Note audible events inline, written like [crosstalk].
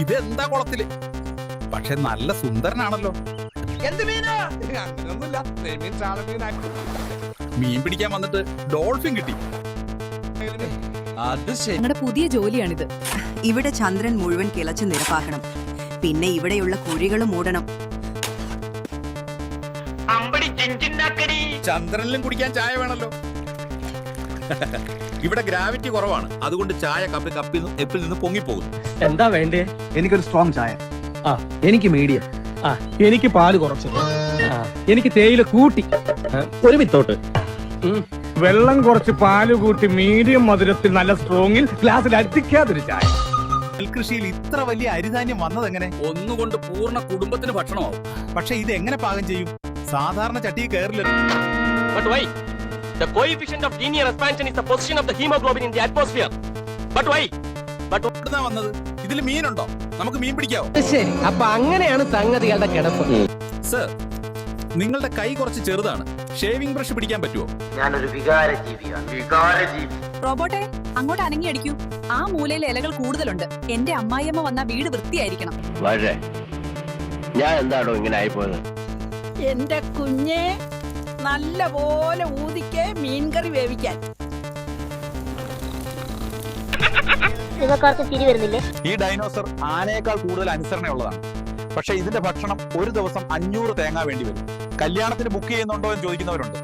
ഇതെന്താ കുളത്തിൽ? പക്ഷെ നല്ല സുന്ദരനാണല്ലോ. എന്ത് മീനാ? അങ്ങനെയൊന്നുമില്ല നെയ്മീൻ ചാളമീനാക്കി മീൻ പിടിക്കാൻ വന്നിട്ട് ഡോൾഫിൻ കിട്ടി. അത് ശരി. ഞങ്ങളുടെ പുതിയ ജോലിയാണിത്. ഇവിടെ ചന്ദ്രൻ മുഴുവൻ കിളച്ച് നിരപ്പാക്കണം. പിന്നെ ഇവിടെയുള്ള കുഴികളും മൂടണം. ചന്ദ്രനിലും കുടിക്കാൻ ചായ വേണല്ലോ. [laughs] ഇവിടെ ഗ്രാവിറ്റി കുറവാണ്. അതുകൊണ്ട് ചായ കപ്പി കപ്പിൽ നിന്ന് എപ്പിൽ നിന്ന് പൊങ്ങിപ്പോകുന്നു. എന്താ വേണ്ടേ? എനിക്കൊരു സ്ട്രോങ് ചായ. ആ. എനിക്ക് മീഡിയം ആ. എനിക്ക് പാൽ കുറച്ച്. ആ. എനിക്ക് തേയില കൂട്ടി. ആ, ഒരു വിത്തോട്ട് വെള്ളം കുറച്ച് പാൽ കൂട്ടി മീഡിയം മധുരത്തിൽ നല്ല സ്ട്രോങ്ങിൽ ഗ്ലാസ്സിൽ അടുപ്പിക്കാതൊരു ചായ. നെൽകൃഷിയിൽ ഇത്ര വലിയ അരിധാന്യം വന്നത് എങ്ങനെ ഒന്നുകൊണ്ട് പൂർണ കുടുംബത്തിന് ഭക്ഷണമാവും. പക്ഷെ ഇത് എങ്ങനെ പാകം ചെയ്യും? സാധാരണ ചട്ടിയിൽ കയറില്ല. But why? The coefficient of linear expansion is the position of the hemoglobin in the atmosphere. But why? But എവിടുന്നാ വന്നത്? ഇതിൽ മീനുണ്ടോ? നമുക്ക് മീൻ പിടിക്കാവോ? ശരി. അപ്പൊ അങ്ങനെയാണ് സംഗതികളുടെ കിടപ്പ്. സർ നിങ്ങളുടെ കൈ കുറച്ച് ചെറുതാണ്. ഷേവിംഗ് ബ്രഷ് പിടിക്കാൻ പറ്റുമോ ഞാനൊരു വികാര ജീവിയാണ് വികാര ജീവി റോബോട്ടെ അങ്ങോട്ട് അനങ്ങി അടിക്കൂ ആ മൂലയിൽ ഇലകൾ കൂടുതലുണ്ട്. എന്റെ അമ്മായിയമ്മ വന്ന വീട് വൃത്തിയായിരിക്കണം. വളരെ ഞാൻ എന്താണോ ഇങ്ങനെ ആയിപ്പോയത്? എന്റെ കുഞ്ഞെ നല്ല പോലെ ഊതിക്ക് മീൻകറി വേവിക്കാൻ. തിരി വരുന്നില്ലേ? ഈ ഡൈനോസർ ആനയേക്കാൾ കൂടുതൽ അനുസരണയുള്ളതാണ്. പക്ഷെ ഇതിന്റെ ഭക്ഷണം ഒരു ദിവസം അഞ്ഞൂറ് തേങ്ങ വേണ്ടി വരും. കല്യാണത്തിന് ബുക്ക് ചെയ്യുന്നുണ്ടോ എന്ന് ചോദിക്കുന്നവരുണ്ട്.